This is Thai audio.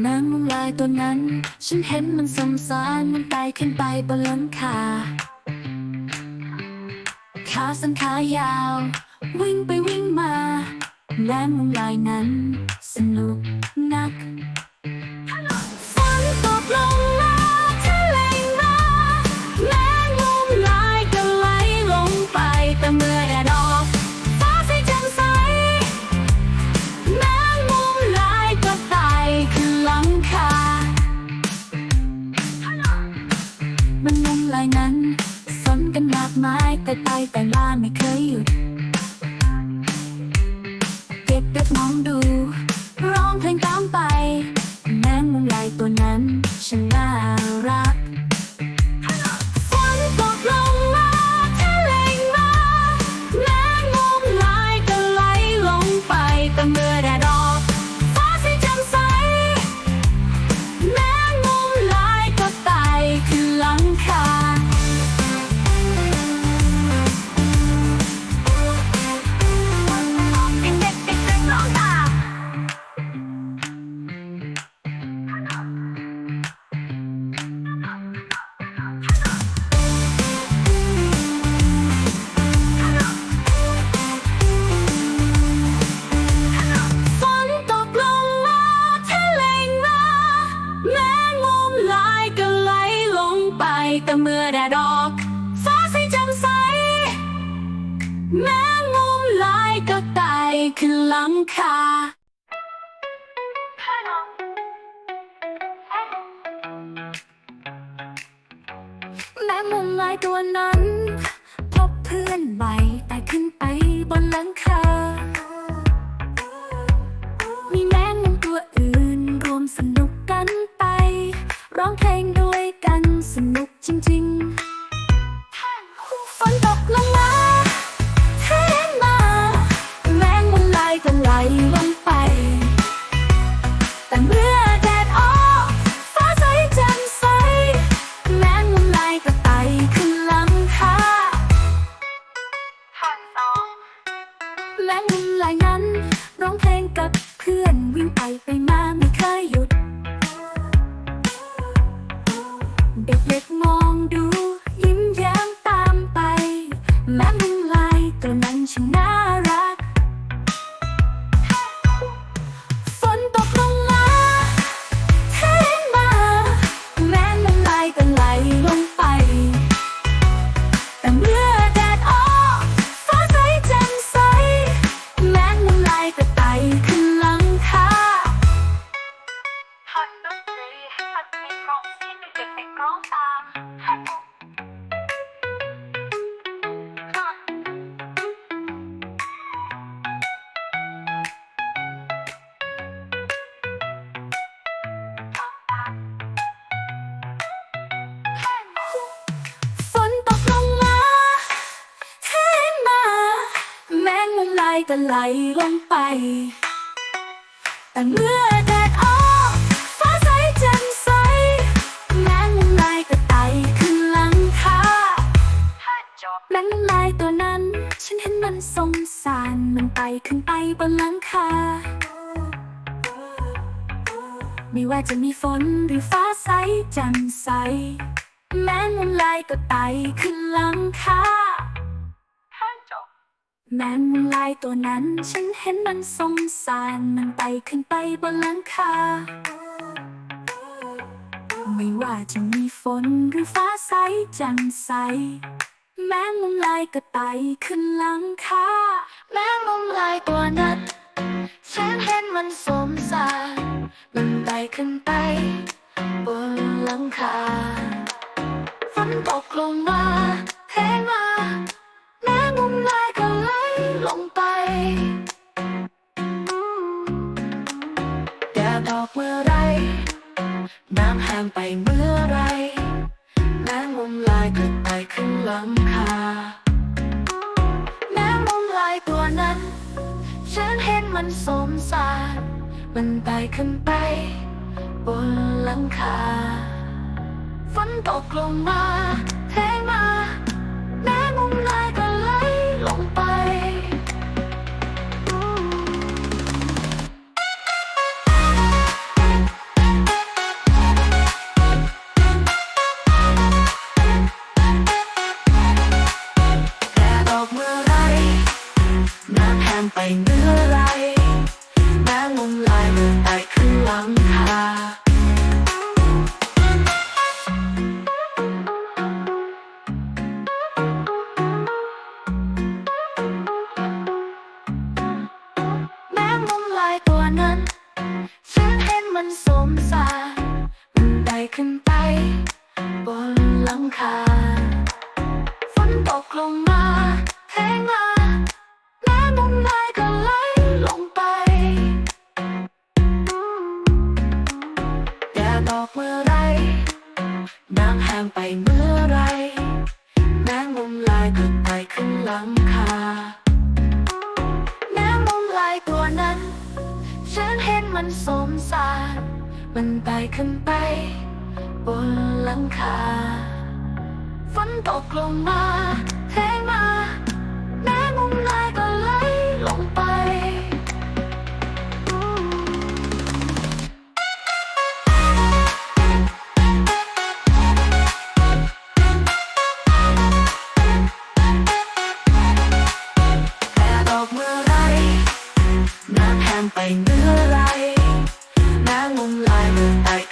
แมงมุงลายตัวนั้น ฉันเห็นมันสมสารมันไต่ขึ้นไปบนหลังคาขาสั้นขายาว วิ่งไปวิ่งมา และมุมลายนั้น สนุกนักายนั้น สนกันมากมายแต่ไปแต่มาไม่เคยหยุด ก็ไต่ขึ้นหลังคาแม้มุมลายตัวนั้นพบเพื่อนใหม่ เด็กๆมอ ก็ไหลลงไป แต่เมื่อแดดออกฟ้าใสแจ่มใสแมงลายก็ไต่ขึ้นหลังคาแมงลายตัวนั้น ฉันเห็นมันสงสารมันไต่ขึ้นไปบนหลังคาไม่ว่าจะมีฝนหรือฟ้าใสแจ่มใส แมงลายก็ไต่ขึ้นหลังคา แมงมุมลายตัวนั้น ฉันเห็นมันสงสาร มันไต่ขึ้นไปบนหลังคา ไม่ว่าจะมีฝนหรือฟ้าใสแจ่มใส แมงมุมลายก็ไต่ขึ้นหลังคา แมงมุมลายตัวนั้น ฉันเห็นมันสงสาร มันไต่ขึ้นไปบนหลังคา ฝนตกลงมา น้ำแห้งไปเมื่อไรแม้มุมลายก็ไต่ขึ้นหลังคาแม้มุมลายตัวนั้น ฉันเห็นมันสมสารมันไต่ขึ้นไป บนหลังคาฝนตกลงมาเทมา มื่อไรแมงมุมลายเมื่อไต่ขึ้นหลังคาแมงมุมลายตัวนั้นฉันเห็นมันสมสารมันได้ขึ้นไป บนหลังคา สมสาร มันไต่ขึ้นไป บนหลังคา ฝนตกลงมาเทมา น้